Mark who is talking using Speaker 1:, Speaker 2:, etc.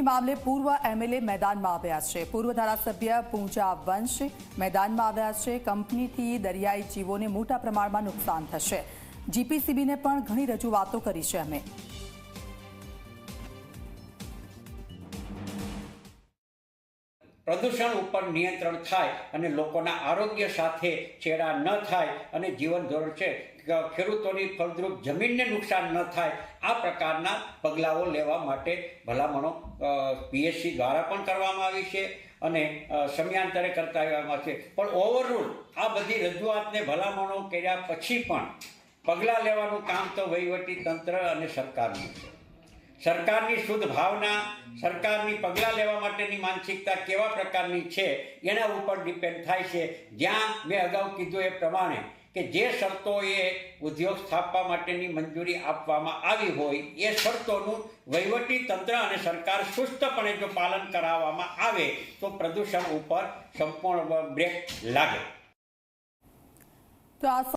Speaker 1: Company મામલે પૂર્વ MLA મેદાનમાં આવ્યા છે. પૂર્વ ધારાસભ્ય પૂંજા વંશ મેદાનમાં આવ્યા છે. કંપનીથી દરિયાઈ જીવોને મોટા પ્રમાણમાં નુકસાન થશે. જીપીસીબીને પણ ઘણી રજૂઆતો કરી છે અમે.
Speaker 2: પ્રદૂષણ ઉપર નિયંત્રણ થાય અને લોકોના આરોગ્ય સાથે ચેડા ન થાય અને જીવન ધોરણ છે ખેડૂતોની ફળદ્રુપ જમીનને નુકસાન ન થાય, આ પ્રકારના પગલાઓ લેવા માટે ભલામણો પીએસસી દ્વારા પણ કરવામાં આવી છે અને સમયાંતરે કરતા આવ્યા છે. પણ ઓવરરૂલ આ બધી રજૂઆતને ભલામણો કર્યા પછી પણ પગલાં લેવાનું કામ તો વહીવટી તંત્ર અને સરકારનું છે. સરકારની શુદ્ધ ભાવના, સરકારની પગલાં લેવા માટેની માનસિકતા કેવા પ્રકારની છે, એના ઉપર ડિપેન્ડ થાય છે. જ્યાં મેં અગાઉ કીધું એ પ્રમાણે કે જે શરતોએ ઉદ્યોગ સ્થાપવા માટેની મંજૂરી આપવામાં આવી હોય, એ શરતોનું વહીવટી તંત્ર અને સરકાર સુસ્તપણે જો પાલન કરાવવામાં આવે, તો પ્રદૂષણ ઉપર સંપૂર્ણ બ્રેક લાગે.